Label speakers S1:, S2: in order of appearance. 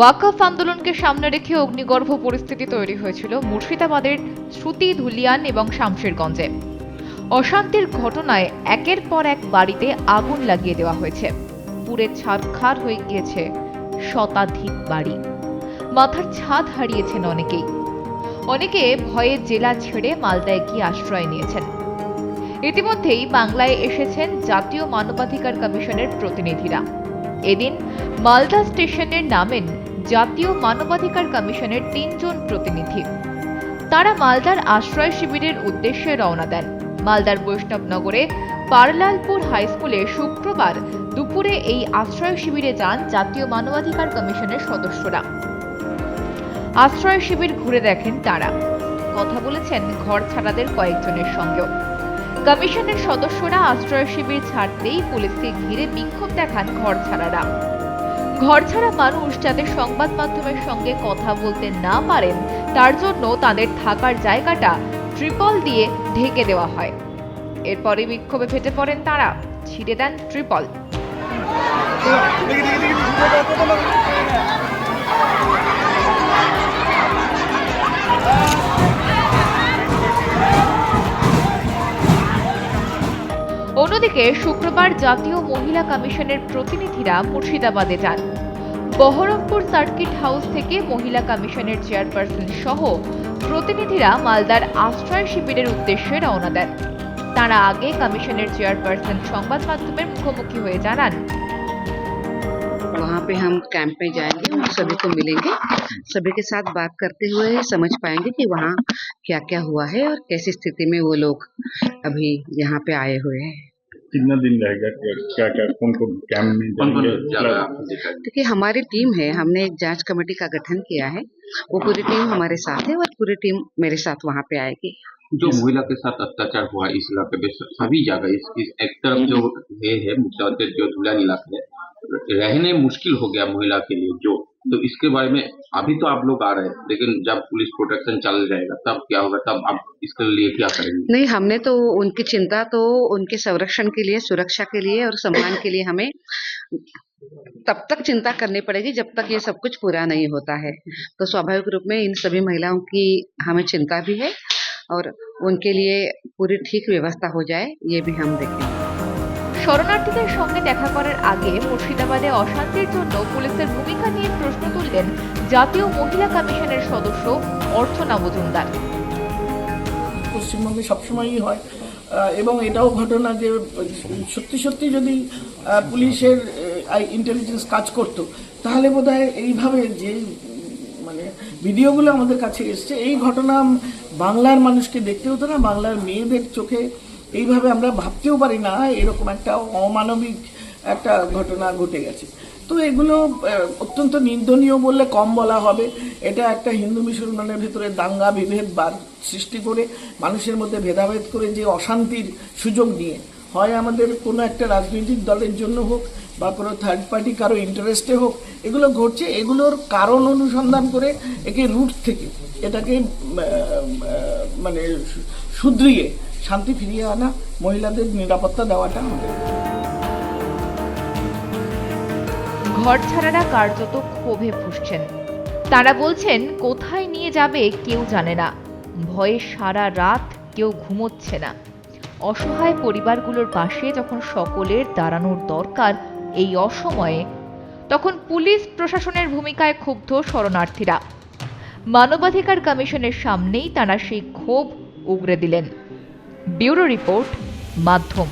S1: ওয়াকফ আন্দোলনকে সামনে রেখে অগ্নিগর্ভ পরিস্থিতি তৈরি হয়েছিল মুর্শিদাবাদের শ্রুতি ধুলিয়ান এবং শামশেরগঞ্জে। অশান্তির ঘটনায় একের পর এক বাড়িতে আগুন লাগিয়ে দেওয়া হয়েছে। পুরে ছারখার হয়ে গিয়েছে শতাধিক বাড়ি। মাথার ছাদ হারিয়েছেন অনেকেই। অনেকে ভয়ে জেলা ছেড়ে মালদায় গিয়ে আশ্রয় নিয়েছেন। ইতিমধ্যেই বাংলায় এসেছেন জাতীয় মানবাধিকার কমিশনের প্রতিনিধিরা। এদিন মালদা স্টেশনের নামেন জাতীয় মানবাধিকার কমিশনের তিনজন প্রতিনিধি। তারা মালদার আশ্রয় শিবিরের উদ্দেশ্যে রওনা দেন। মালদার বৈষ্ণবনগরে পারলালপুর হাই স্কুলে শুক্রবার দুপুরে এই আশ্রয় শিবিরে যান জাতীয় মানবাধিকার কমিশনের সদস্যরা। আশ্রয় শিবির ঘুরে দেখেন তারা। কথা বলেছেন ঘর ছাড়াদের কয়েকজনের সঙ্গেও। কমিশনের সদস্যরা আশ্রয় শিবির ছাড়তেই পুলিশকে ঘিরে বিক্ষোভ দেখান ঘর ছাড়ারা। ঘরছাড়া মানুষ যাতে সংবাদ মাধ্যমের সঙ্গে কথা বলতে না পারেন তার জন্য তাদের থাকার জায়গাটা ট্রিপল দিয়ে ঢেকে দেওয়া হয় এরপরে বিক্ষোভে ফেটে পড়েন তারা ছিঁড়ে দেন ট্রিপল অন্যদিকে শুক্রবার জাতীয় মহিলা কমিশনের প্রতিনিধিরা মুর্শিদাবাদে যান বহরমপুর সার্কিট হাউস থেকে মহিলা কমিশনের চেয়ারপারসন সহ প্রতিনিধিরা মালদার আশ্রয় শিবিরের উদ্দেশ্যে রওনা দেন তারা আগে কমিশনের চেয়ারপারসন সংবাদ মাধ্যমের মুখোমুখি হয়ে জানান
S2: वहाँ पे हम कैंप में जाएंगे और सभी को मिलेंगे सभी के साथ बात करते हुए समझ पाएंगे कि वहाँ क्या क्या हुआ है और कैसी स्थिति में वो लोग अभी यहाँ पे आए हुए हैं
S3: कितना दिन रहेगा? क्या क्या कौन कौन कैंप में
S2: देखिए हमारी टीम है। हमने एक जाँच कमेटी का गठन किया है। वो पूरी टीम हमारे साथ है और पूरी टीम मेरे साथ वहाँ पे आएगी।
S4: जो महिला के साथ अत्याचार हुआ इस इलाके में सभी जगह इस, इस एक तरफ़ जो ये है मुख्यमंत्री जो धुलियान इलाके है रहने मुश्किल हो गया महिला के लिए जो तो इसके बारे में अभी तो आप लोग आ रहे हैं, लेकिन जब पुलिस प्रोटेक्शन चल जाएगा, तब क्या होगा, तब आप इसके लिए क्या करेंगे?
S2: नहीं, हमने तो उनकी चिंता तो उनके संरक्षण के लिए, सुरक्षा के लिए और सम्मान के लिए हमें तब तक चिंता करनी पड़ेगी जब तक ये सब कुछ पूरा नहीं होता है। तो स्वाभाविक रूप में इन सभी महिलाओं की हमें चिंता भी है और उनके लिए पूरी ठीक व्यवस्था हो जाए, ये भी हम देखेंगे।
S1: শরণার্থীদের সঙ্গে দেখা করার আগে মুর্শিদাবাদে অশান্তির জন্য পুলিশের ভূমিকা নিয়ে প্রশ্ন তুললেন জাতীয় মহিলা কমিশনের সদস্য অর্চনা মজুমদার।
S5: পশ্চিমবঙ্গে সবসময়ই হয় এবং এটাও ঘটনা যে, সত্যি সত্যি যদি পুলিশের ইন্টেলিজেন্স কাজ করতো, তাহলে বোধহয় এইভাবে যে মানে ভিডিওগুলো আমাদের কাছে এসছে, এই ঘটনা বাংলার মানুষকে দেখতে হতো না, বাংলার মেয়েদের চোখে এইভাবে আমরা ভাবতেও পারি না, এরকম একটা অমানবিক একটা ঘটনা ঘটে গেছে। তো এগুলো অত্যন্ত নিন্দনীয় বললে কম বলা হবে। এটা একটা হিন্দু মুসলমানের ভেতরে দাঙ্গা বিভেদ বা সৃষ্টি করে মানুষের মধ্যে ভেদাভেদ করে যে অশান্তির সুযোগ নিয়ে হয় আমাদের কোনো একটা রাজনৈতিক দলের জন্য হোক বা কোনো থার্ড পার্টি কারও ইন্টারেস্টে হোক, এগুলো ঘটছে, এগুলোর কারণ অনুসন্ধান করে একে রুট থেকে এটাকে মানে শুধরিয়ে শান্তি ফিরিয়ে আনা, মহিলাদের নিরাপত্তা দেওয়াটা আমাদের।
S1: ঘর ছাড়ারা কার্যত ক্ষোভে ফুসছেন। তারা বলছেন, কোথায় নিয়ে যাবে কেউ জানে না। ভয়ে সারা রাত কেউ ঘুমোচ্ছে না। অসহায় পরিবারগুলোর পাশে যখন সকলের দাঁড়ানোর দরকার এই অসময়ে, তখন পুলিশ প্রশাসনের ভূমিকায় ক্ষুব্ধ শরণার্থীরা। মানবাধিকার কমিশনের সামনেই তারা সেই ক্ষোভ উগরে দিলেন। ব্যুরো রিপোর্ট, মাধ্যম।